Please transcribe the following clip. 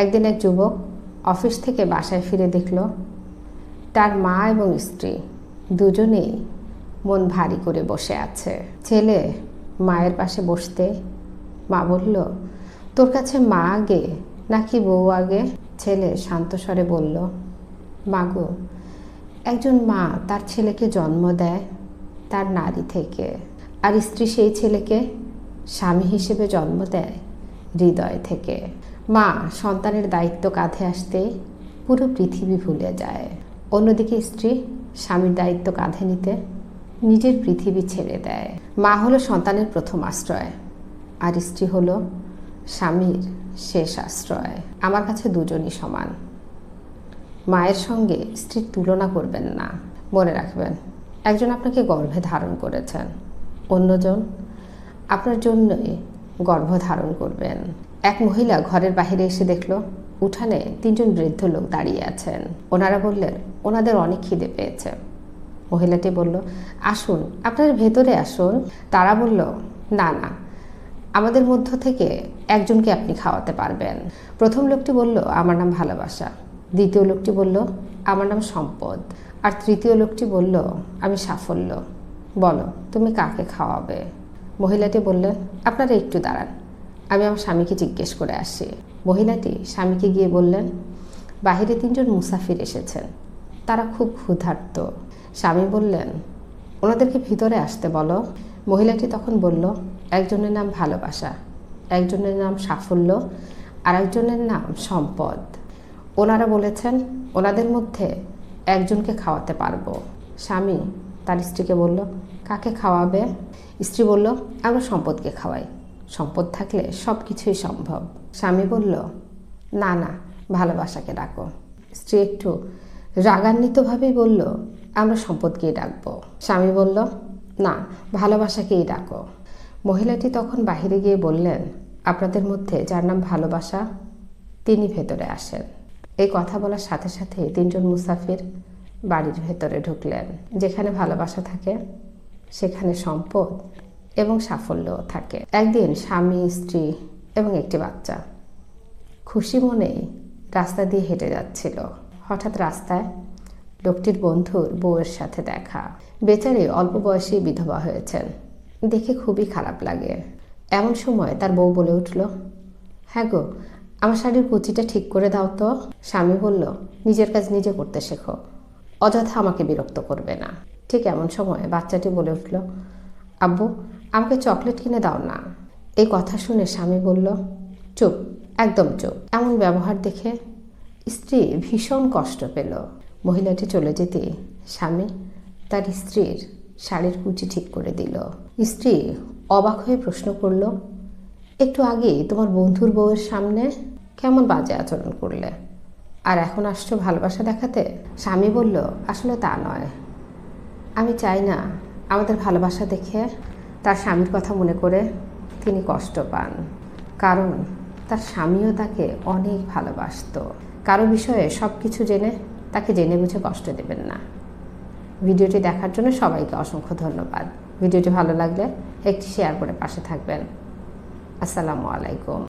একদিন এক যুবক অফিস থেকে বাসায় ফিরে দেখল, তার মা এবং স্ত্রী দুজনেই মন ভারী করে বসে আছে। ছেলে মায়ের পাশে বসতে মা বলল, তোর কাছে মা আগে নাকি বউ আগে? ছেলে শান্ত স্বরে বলল মাগো একজন মা তার ছেলেকে জন্ম দেয় তার নারী থেকে, আর স্ত্রী সেই ছেলেকে স্বামী হিসেবে জন্ম দেয় হৃদয় থেকে। মা, সন্তানের দায়িত্ব কাঁধে আসতে পুরো পৃথিবী ভুলে যায়। অন্যদিকে স্ত্রী, স্বামীর দায়িত্ব কাঁধে নিতে নিজের পৃথিবী ছেড়ে দেয়। মা হলো সন্তানের প্রথম আশ্রয়, আর স্ত্রী হলো স্বামীর শেষ আশ্রয়। আমার কাছে দুজনই সমান। মায়ের সঙ্গে স্ত্রীর তুলনা করবেন না। মনে রাখবেন, একজন আপনাকে গর্ভে ধারণ করেছেন, অন্যজন আপনার জন্যই গর্ভ ধারণ করবেন। এক মহিলা ঘরের বাইরে এসে দেখল, উঠানে তিনজন বৃদ্ধ লোক দাঁড়িয়ে আছেন। ওনারা বললেন, ওনাদের অনেক খিদে পেয়েছে। মহিলাটি বলল, আসুন, আপনার ভেতরে আসুন। তারা বলল, না না, আমাদের মধ্য থেকে একজনকে আপনি খাওয়াতে পারবেন। প্রথম লোকটি বলল, আমার নাম ভালোবাসা। দ্বিতীয় লোকটি বলল, আমার নাম সম্পদ। আর তৃতীয় লোকটি বলল, আমি সাফল্য। বলো, তুমি কাকে খাওয়াবে? মহিলাটি বললেন, আপনারা একটু দাঁড়ান। আমি আমার স্বামীকে জিজ্ঞেস করে আসি। মহিলাটি স্বামীকে গিয়ে বললেন, বাহিরে তিনজন মুসাফির এসেছেন। তারা খুব ক্ষুধার্ত। স্বামী বললেন, ওনাদেরকে ভিতরে আসতে বলো। মহিলাটি তখন বলল, একজনের নাম ভালোবাসা, একজনের নাম সাফল্য, আর একজনের নাম সম্পদ। ওনারা বলেছেন, ওনাদের মধ্যে একজনকে খাওয়াতে পারব। স্বামী তার স্ত্রীকে বলল কাকে খাওয়াবে? স্ত্রী বলল, আমরা সম্পদকে খাওয়াই। সম্পদ থাকলে সব কিছুই সম্ভব। স্বামী বলল, না না, ভালোবাসাকে ডাকো। স্ত্রী একটু রাগান্বিতভাবেই বলল, আমরা সম্পদকেই ডাকবো। স্বামী বলল, না, ভালোবাসাকেই ডাকো। মহিলাটি তখন বাহিরে গিয়ে বললেন, আপনাদের মধ্যে যার নাম ভালোবাসা, তিনি ভেতরে আসেন। এই কথা বলার সাথে সাথে তিনজন মুসাফির বাড়ির ভেতরে ঢুকলেন, যেখানে ভালোবাসা থাকে। সেখানে সম্পদ এবং সাফল্য থাকে। একদিন স্বামী, স্ত্রী এবং একটি বাচ্চা খুশি মনেই রাস্তা দিয়ে হেঁটে যাচ্ছিল। হঠাৎ রাস্তায় লোকটির বন্ধুর বউয়ের সাথে দেখা। বেচারি অল্প বয়সেই বিধবা হয়েছেন। দেখে খুবই খারাপ লাগে। এমন সময় তার বউ বলে উঠল হ্যাঁ গো, আমার শাড়ির কুচিটা ঠিক করে দাও তো। স্বামী বলল, নিজের কাজ নিজে করতে শেখো। অযথা আমাকে বিরক্ত করবে না। ঠিক এমন সময় বাচ্চাটি বলে উঠল, আব্বু, আমাকে চকলেট কিনে দাও না। এই কথা শুনে স্বামী বলল, চুপ, একদম চুপ। এমন ব্যবহার দেখে স্ত্রী ভীষণ কষ্ট পেল। মহিলাটি চলে যেতে স্বামী তার স্ত্রীর শাড়ির কুচি ঠিক করে দিল। স্ত্রী অবাক হয়ে প্রশ্ন করল, একটু আগে তোমার বন্ধুর বউয়ের সামনে কেমন বাজে আচরণ করলে? আর এখন আসছো ভালোবাসা দেখাতে? স্বামী বলল, আসলে তা নয়। আমি চাই না আমাদের ভালোবাসা দেখে তার স্বামীর কথা মনে করে তিনি কষ্ট পান। কারণ তার স্বামীও তাকে অনেক ভালোবাসত। কারও বিষয়ে সব কিছু জেনে তাকে জেনে বুঝে কষ্ট দেবেন না। ভিডিওটি দেখার জন্য সবাইকে অসংখ্য ধন্যবাদ। ভিডিওটি ভালো লাগলে একটি শেয়ার করে পাশে থাকবেন। আসসালামু আলাইকুম।